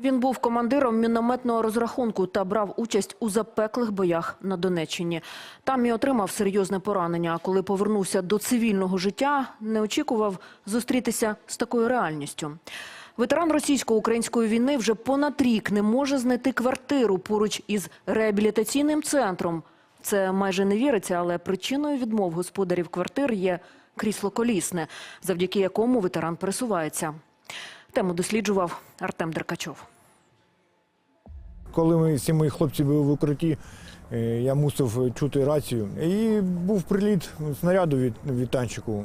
Він був командиром мінометного розрахунку та брав участь у запеклих боях на Донеччині. Там і отримав серйозне поранення. А коли повернувся до цивільного життя, не очікував зустрітися з такою реальністю. Ветеран російсько-української війни вже понад рік не може знайти квартиру поруч із реабілітаційним центром. Це майже не віриться, але причиною відмов господарів квартир є крісло колісне, завдяки якому ветеран пересувається. Тему досліджував Артем Деркачов. Коли ми всі мої хлопці були в укритті, я мусив чути рацію. І був приліт снаряду від, від танчику.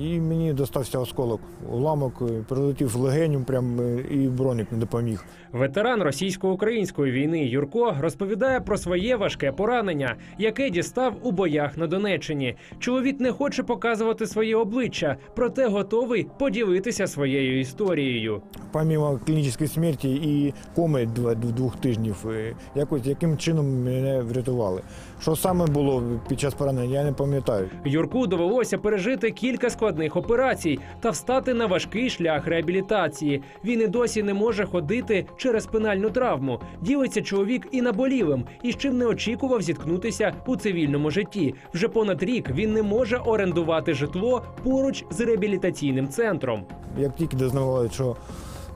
І мені достався осколок. Уламок е, прилетів легеню, прям е, і броник не допоміг. Ветеран російсько-української війни Юрко розповідає про своє важке поранення, яке дістав у боях на Донеччині. Чоловік не хоче показувати своє обличчя, проте готовий поділитися своєю історією. Помімо клінічної смерті і коми дв- двох тижнів, е, якось яким чином мене врятували. Що саме було під час поранення, я не пам'ятаю. Юрку довелося пережити кілька складних операцій та встати на важкий шлях реабілітації. Він і досі не може ходити через спинальну травму. Ділиться чоловік і наболілим, і з чим не очікував зіткнутися у цивільному житті. Вже понад рік він не може орендувати житло поруч з реабілітаційним центром. Як тільки дознавали, що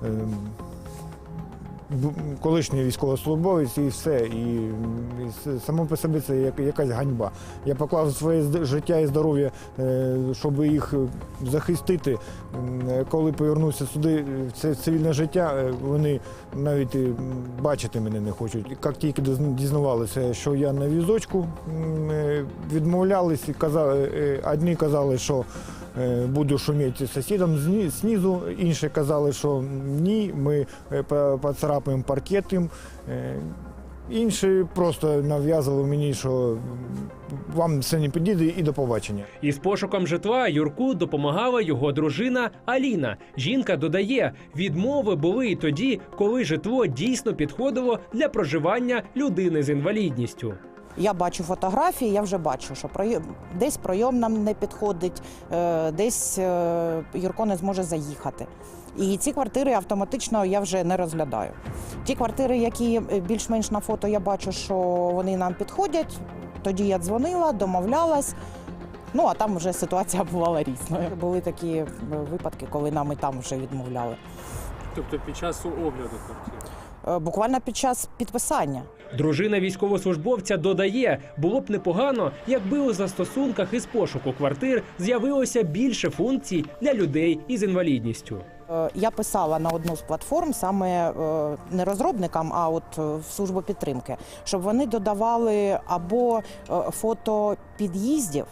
е, колишній військовослужбовець і все. І, само по собі це якась ганьба. Я поклав своє життя і здоров'я, е, щоб їх е, захистити. Е, Коли повернувся сюди, це цивільне життя, вони навіть бачити мене не хочуть. Як тільки дізнавалися, що я на візочку, відмовлялись казали, одні казали, що буду шуміти сусідам знизу, інші казали, що ні, ми е, по- поцарапаємо паркет. Е, Інші просто нав'язували мені, що вам це не підійде і до побачення. Із пошуком житла Юрку допомагала його дружина Аліна. Жінка додає, відмови були і тоді, коли житло дійсно підходило для проживання людини з інвалідністю. Я бачу фотографії, я вже бачу, що десь пройом нам не підходить, е, десь е, Юрко не зможе заїхати. І ці квартири автоматично я вже не розглядаю. Ті квартири, які е, більш-менш на фото я бачу, що вони нам підходять. Тоді я дзвонила, домовлялась. Ну а там вже ситуація бувала різною. Були такі випадки, коли нам і там вже відмовляли. Тобто під час огляду квартири. Е, Буквально під час підписання. Дружина військовослужбовця додає, було б непогано, якби у застосунках із пошуку квартир з'явилося більше функцій для людей із інвалідністю. Е, Я писала на одну з платформ саме е, не розробникам, а от в службу підтримки, щоб вони додавали або фото під'їздів.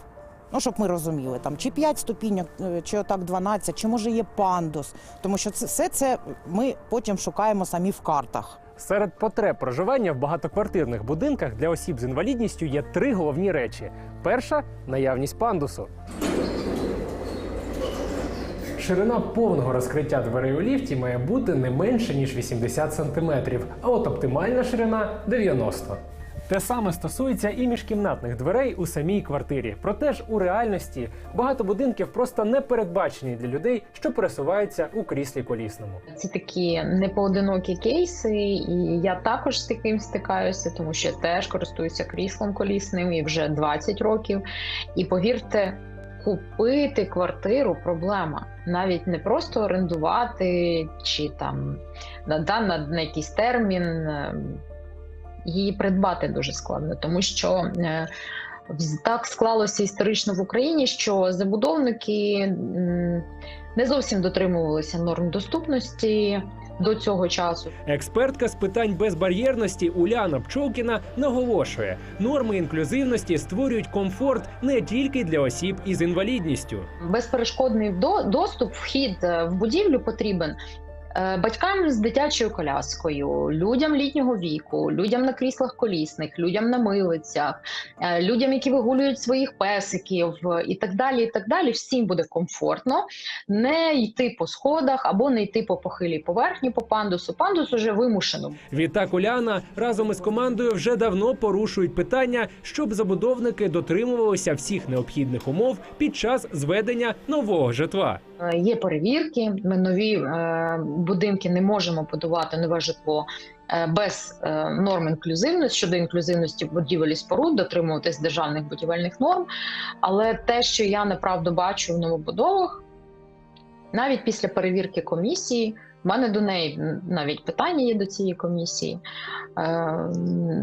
Ну, щоб ми розуміли, там чи 5 ступіньок, е, чи отак 12, чи може є пандус. Тому що це все це ми потім шукаємо самі в картах. Серед потреб проживання в багатоквартирних будинках для осіб з інвалідністю є три головні речі: перша наявність пандусу. Ширина повного розкриття дверей у ліфті має бути не менше ніж 80 см, а от оптимальна ширина 90 те саме стосується і міжкімнатних дверей у самій квартирі. Проте ж у реальності багато будинків просто не передбачені для людей, що пересуваються у кріслі колісному. Це такі непоодинокі кейси, і я також з таким стикаюся, тому що теж користуюся кріслом колісним і вже 20 років. І повірте, купити квартиру проблема. Навіть не просто орендувати чи там на, на, на якийсь термін. Її придбати дуже складно, тому що е, так склалося історично в Україні, що забудовники не зовсім дотримувалися норм доступності до цього часу. Експертка з питань безбар'єрності Уляна Пчолкіна наголошує, норми інклюзивності створюють комфорт не тільки для осіб із інвалідністю. Безперешкодний до- доступ, вхід е, в будівлю потрібен. Е, Батькам з дитячою коляскою, людям літнього віку, людям на кріслах колісних, людям на милицях, е, людям, які вигулюють своїх песиків е, і так далі. І так далі, всім буде комфортно не йти по сходах або не йти по похилій поверхні по пандусу. Пандус уже вимушено Відтак Уляна разом із командою вже давно порушують питання, щоб забудовники дотримувалися всіх необхідних умов під час зведення нового житла. Є перевірки, ми нові е, будинки не можемо будувати нове житло е, без е, норм інклюзивності щодо інклюзивності будівель і споруд, дотримуватись державних будівельних норм. Але те, що я неправду бачу в новобудовах, навіть після перевірки комісії, в мене до неї навіть питання є до цієї комісії. е,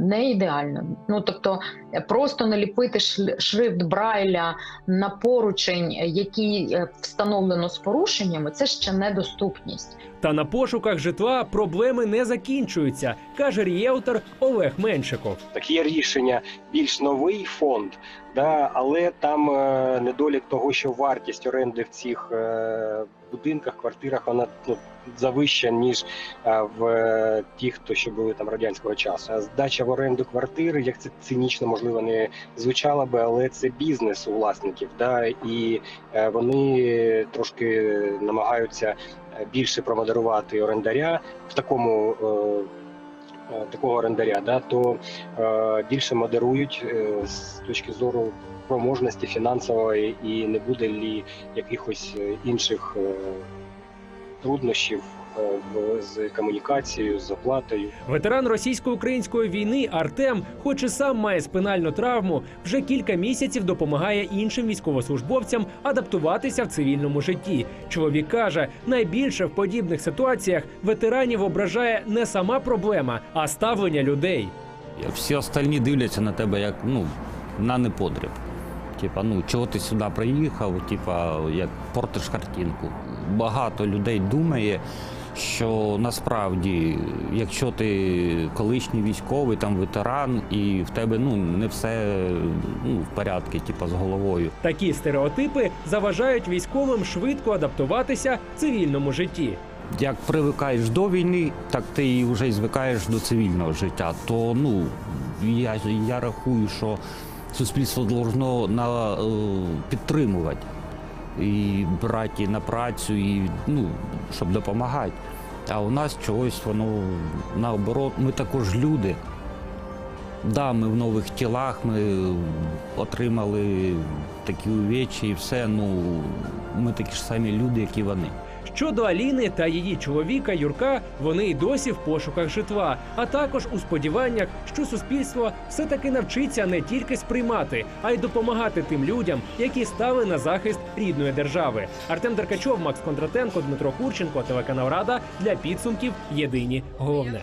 Не ідеально. Ну тобто, просто наліпити шрифт Брайля на поручень, який е, встановлено з порушеннями, це ще недоступність. Та на пошуках житла проблеми не закінчуються, каже ріелтор Олег Меншиков. Так є рішення більш новий фонд, да, але там е, недолік того, що вартість оренди в цих е, будинках, квартирах, вона ну, завища, ніж е, в е, тих, хто ще були там радянського часу. Здача в оренду квартири, як це цинічно можливо не звучало би, але це бізнес у власників, да, і е, вони трошки намагаються більше промодерувати орендаря в такому. Е, Такого орендаря, да, то е, більше модерують е, з точки зору проможності фінансової, і не буде лі якихось інших труднощів з комунікацією, з оплатою. Ветеран російсько-української війни Артем, хоч і сам має спинальну травму, вже кілька місяців допомагає іншим військовослужбовцям адаптуватися в цивільному житті. Чоловік каже, найбільше в подібних ситуаціях ветеранів ображає не сама проблема, а ставлення людей. Всі остальні дивляться на тебе як ну, на неподріб. Типа, ну чого ти сюди приїхав, типа, як портиш картинку. Багато людей думає, що насправді, якщо ти колишній військовий, там ветеран, і в тебе ну не все ну, в порядку, типа з головою. Такі стереотипи заважають військовим швидко адаптуватися в цивільному житті. Як привикаєш до війни, так ти і вже звикаєш до цивільного життя. То ну я, я рахую, що суспільство должно на, е, підтримувати і браті на працю, і ну, щоб допомагати. А у нас чогось воно наоборот, ми також люди. Да, ми в нових тілах, ми отримали такі увечі і все. Ну ми такі ж самі люди, як і вони. Щодо Аліни та її чоловіка Юрка, вони й досі в пошуках житла, а також у сподіваннях, що суспільство все таки навчиться не тільки сприймати, а й допомагати тим людям, які стали на захист рідної держави. Артем Деркачов, Макс Кондратенко, Дмитро Курченко, телеканал Рада для підсумків. Єдині головне.